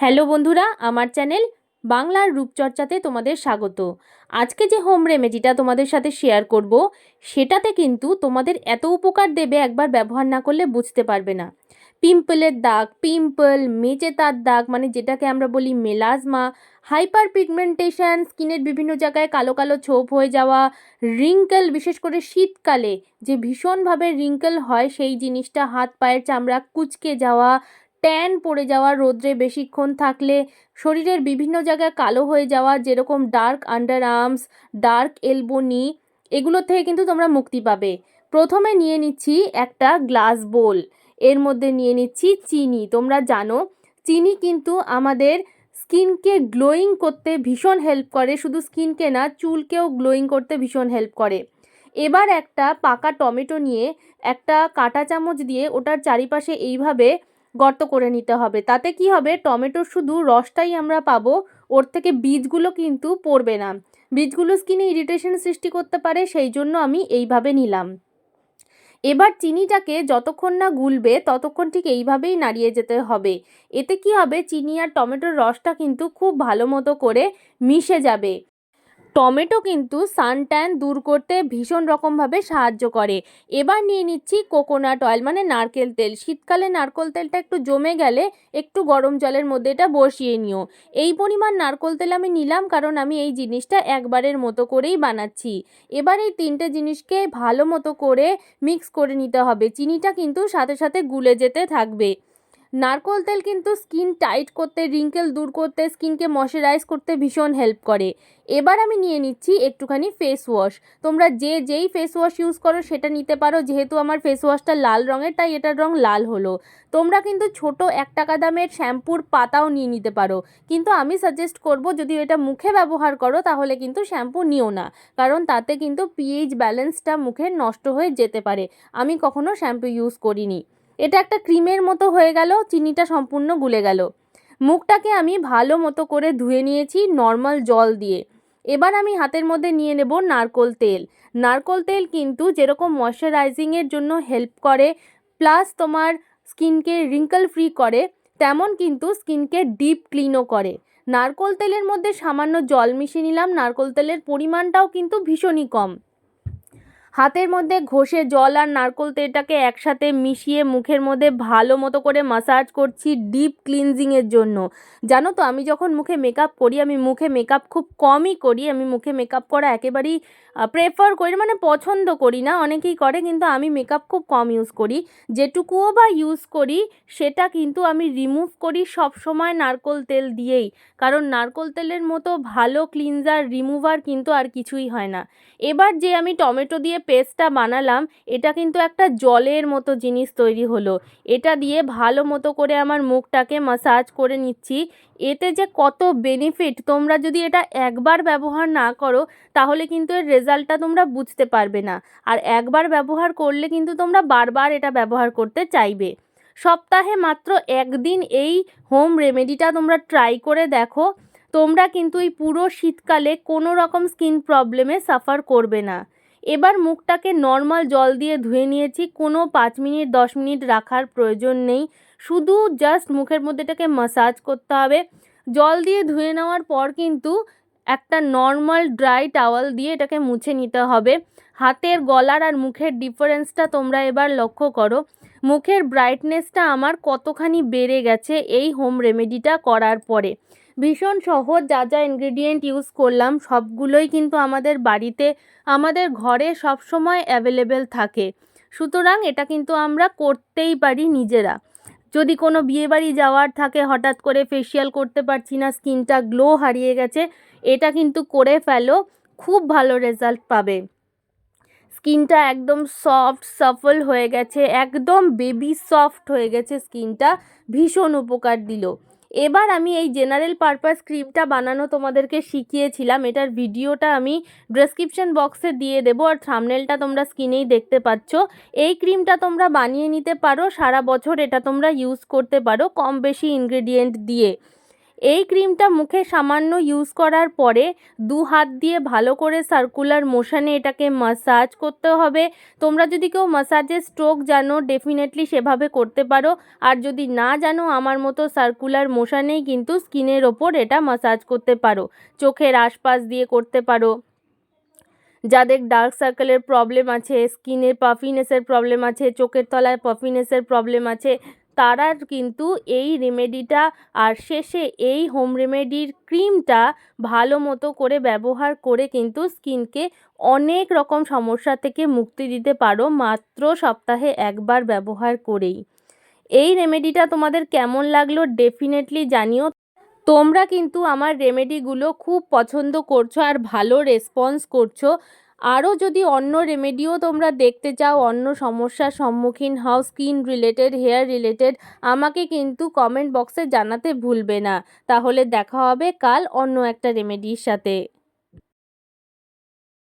Hello বন্ধুরা, আমার channel বাংলার রূপচর্চাতে তোমাদের স্বাগত। আজকে যে হোম রেমেডিটা তোমাদের সাথে শেয়ার করব, সেটাতে কিন্তু তোমাদের এত উপকার দেবে একবার ব্যবহার না করলে বুঝতে পারবে না। পিম্পলের দাগ, পিম্পল মেচে তার দাগ মানে যেটাকে আমরা বলি মেলাজমা হাইপার পিগমেন্টেশন স্কিনের বিভিন্ন জায়গায় কালো কালো ছোপ হয়ে যাওয়া, রিঙ্কেল, বিশেষ করে শীতকালে যে ভীষণভাবে রিঙ্কেল হয় সেই জিনিসটা, হাত, পায়ের চামড়া কুচকে যাওয়া ট্যান পড়ে যাওয়া, রোদ্রে বেশিক্ষণ থাকলে শরীরের বিভিন্ন জায়গায় কালো হয়ে যাওয়া, যেরকম dark under arms dark elbow knee এগুলো থেকে কিন্তু তোমরা মুক্তি পাবে। প্রথমে নিয়ে নিচ্ছি একটা গ্লাস বোল এর মধ্যে নিয়ে নিচ্ছি চিনি। তোমরা জানো, চিনি কিন্তু আমাদের স্কিনকে গ্লোয়িং করতে ভীষণ হেল্প করে, শুধু স্কিনকে না, চুলকেও গ্লোয়িং করতে ভীষণ হেল্প করে। এবার একটা পাকা টমেটো নিয়ে একটা কাঁটা চামচ দিয়ে ওটার চারিপাশে এইভাবে গর্ত করে নিতে হবে। তাতে কি হবে? টমেটোর শুধু রসটাই আমরা পাবো। ওর থেকে বীজগুলো কিন্তু পড়বে না। বীজগুলো স্কিনে ইরিটেশন সৃষ্টি করতে পারে, সেই জন্য আমি এইভাবে নিলাম। এবার চিনিটাকে যতক্ষণ না গুলবে, ততক্ষণ ঠিক এইভাবেই নাড়িয়ে যেতে হবে। এতে কি হবে? চিনি আর টমেটোর রসটা কিন্তু খুব ভালো মতো করে মিশে যাবে। টমেটো কিন্তু সানট্যান দূর করতে ভীষণ রকমভাবে সাহায্য করে। এবার নিয়ে নিচ্ছি কোকোনাট অয়েল মানে নারকেল তেল। শীতকালে নারকেল তেলটা একটু জমে গেলে একটু গরম জলের মধ্যে এটা বসিয়ে নিও। এই পরিমাণ নারকেল তেল আমি নিলাম কারণ আমি এই জিনিসটা একবারের মতো করেই বানাচ্ছি। এবার এই তিনটে জিনিসকে ভালো মতো করে মিক্স করে নিতে হবে। চিনিটা কিন্তু সাথে সাথে গুলে যেতে থাকবে। নারকোল তেল কিন্তু স্কিন টাইট করতে, রিঙ্কেল দূর করতে, স্কিনকে ময়শ্চারাইজ করতে ভীষণ হেল্প করে। এবার আমি নিয়ে নিচ্ছি একটুখানি ফেস ওয়াশ তোমরা যে যেই ফেস ওয়াশ ইউজ করো সেটা নিতে পারো, যেহেতু আমার ফেস ওয়াশটা লাল রঙের, তাই এটার রং লাল হলো। তোমরা কিন্তু ছোট এক টাকা দামের শ্যাম্পুর পাতাও নিয়ে নিতে পারো। কিন্তু আমি সাজেস্ট করব, যদি এটা মুখে ব্যবহার করো, তাহলে কিন্তু শ্যাম্পু নিও না। কারণ তাতে কিন্তু পিএইচ ব্যালেন্সটা মুখের নষ্ট হয়ে যেতে পারে। আমি কখনো শ্যাম্পু ইউজ করিনি। এটা একটা ক্রিমের মতো হয়ে গেল, চিনিটা সম্পূর্ণ গুলে গেল। মুখটাকে আমি ভালো মতো করে ধুয়ে নিয়েছি নর্মাল জল দিয়ে। এবার আমি হাতের মধ্যে নিয়ে নেব নারকোল তেল। নারকোল তেল কিন্তু যেরকম ময়শ্চারাইজিংয়ের জন্য হেল্প করে, প্লাস তোমার স্কিনকে রিঙ্কল ফ্রি করে, তেমন কিন্তু স্কিনকে ডিপ ক্লিনও করে। নারকোল তেলের মধ্যে সামান্য জল মিশিয়ে নিলাম। নারকোল তেলের পরিমাণটাও কিন্তু ভীষণই কম। হাতের মধ্যে ঘষে জল আর নারকোল তেলটাকে একসাথে মিশিয়ে মুখের মধ্যে ভালো মতো করে মাসাজ করছি ডিপ ক্লিনজিংয়ের জন্য। জানো তো, আমি যখন মুখে মেকআপ করি, আমি মুখে মেকআপ খুব কমই করি। আমি মুখে মেকআপ করা একেবারেই প্রেফার করি মানে পছন্দ করি না। অনেকেই করে, কিন্তু আমি মেকআপ খুব কম ইউজ করি। যেটুকুও বা ইউজ করি, সেটা কিন্তু আমি রিমুভ করি সব সময় নারকোল তেল দিয়েই। কারণ নারকোল তেলের মতো ভালো ক্লিনজার রিমুভার কিন্তু আর কিছুই হয় না। এবার যে আমি টমেটো দিয়ে পেস্টটা বানালাম, এটা কিন্তু একটা জলের মতো জিনিস তৈরি হলো। এটা দিয়ে ভালো মতো করে আমার মুখটাকে মাসাজ করে নিচ্ছি। এতে যে কত বেনিফিট তোমরা যদি এটা একবার ব্যবহার না করো, তাহলে কিন্তু এর রেজাল্টটা তোমরা বুঝতে পারবে না। আর একবার ব্যবহার করলে কিন্তু তোমরা বারবার এটা ব্যবহার করতে চাইবে। সপ্তাহে মাত্র একদিন এই হোম রেমেডিটা তোমরা ট্রাই করে দেখো। তোমরা কিন্তু এই পুরো শীতকালে কোনো রকম স্কিন প্রবলেমে সাফার করবে না। এবার মুখটাকে নর্মাল জল দিয়ে ধুয়ে নিয়েছি, কোনো পাঁচ মিনিট, দশ মিনিট রাখার প্রয়োজন নেই। শুধু জাস্ট মুখের মধ্যে এটাকে মাসাজ করতে হবে। জল দিয়ে ধুয়ে নেওয়ার পর কিন্তু একটা নর্মাল ড্রাই টাওয়াল দিয়ে এটাকে মুছে নিতে হবে। হাতের গলার আর মুখের ডিফারেন্সটা তোমরা এবার লক্ষ্য করো। মুখের ব্রাইটনেসটা আমার কতখানি বেড়ে গেছে এই হোম রেমেডিটা করার পরে। ভীষণ সহজ যা যা ইনগ্রিডিয়েন্ট ইউজ করলাম, সবগুলোই কিন্তু আমাদের বাড়িতে, আমাদের ঘরে সবসময় অ্যাভেলেবেল থাকে। সুতরাং এটা কিন্তু আমরা করতেই পারি নিজেরা। যদি কোনো বিয়েবাড়ি যাওয়ার থাকে, হঠাৎ করে ফেসিয়াল করতে পারছি না স্কিনটা গ্লো হারিয়ে গেছে, এটা কিন্তু করে ফেলো, খুব ভালো রেজাল্ট পাবে। স্কিনটা একদম সফট সফল হয়ে গেছে, একদম বেবি সফট হয়ে গেছে, স্কিনটা ভীষণ উপকার দিল। এবার আমি এই জেনারেল পারপাস ক্রিমটা বানানো তোমাদেরকে শিখিয়েছিলাম। এটার ভিডিওটা আমি ডেসক্রিপশন বক্সে দিয়ে দেবো আর থামনেলটা তোমরা স্ক্রিনেই দেখতে পাচ্ছ। এই ক্রিমটা তোমরা বানিয়ে নিতে পারো, সারা বছর এটা তোমরা ইউজ করতে পারো কম বেশি ইনগ্রেডিয়েন্ট দিয়ে। এই ক্রিমটা মুখে সামান্য ইউজ করার পরে দু হাত দিয়ে ভালো করে সার্কুলার মোশনে এটাকে মাসাজ করতে হবে। তোমরা যদি কেউ মাসাজের স্ট্রোক জানো ডেফিনেটলি সেভাবে করতে পারো। আর যদি না জানো, আমার মতো সার্কুলার মোশানেই কিন্তু স্কিনের ওপর এটা মাসাজ করতে পারো। চোখের আশপাশ দিয়ে করতে পারো। যাদের ডার্ক সার্কেলের প্রবলেম আছে স্কিনের পাফিনেসের প্রবলেম আছে, চোখের তলায় পাফিনেসের প্রবলেম আছে তারা কিন্তু এই রেমেডিটা আর শেষে এই হোম রেমেডির ক্রিমটা ভালো মতো করে ব্যবহার করে কিন্তু স্কিনকে অনেক রকম সমস্যা থেকে মুক্তি দিতে পারো মাত্র সপ্তাহে একবার ব্যবহার করেই। এই রেমেডিটা তোমাদের কেমন লাগল ডেফিনেটলি জানিও। তোমরা কিন্তু আমার রেমেডিগুলো খুব পছন্দ করছ আর ভালো রেসপন্স করছ। আরও যদি অন্য রেমেডিও তোমরা দেখতে চাও, অন্য সমস্যার সম্মুখীন হও স্কিন রিলেটেড হেয়ার রিলেটেড আমাকে কিন্তু কমেন্ট বক্সে জানাতে ভুলবে না। তাহলে দেখা হবে কাল অন্য একটা রেমেডির সাথে।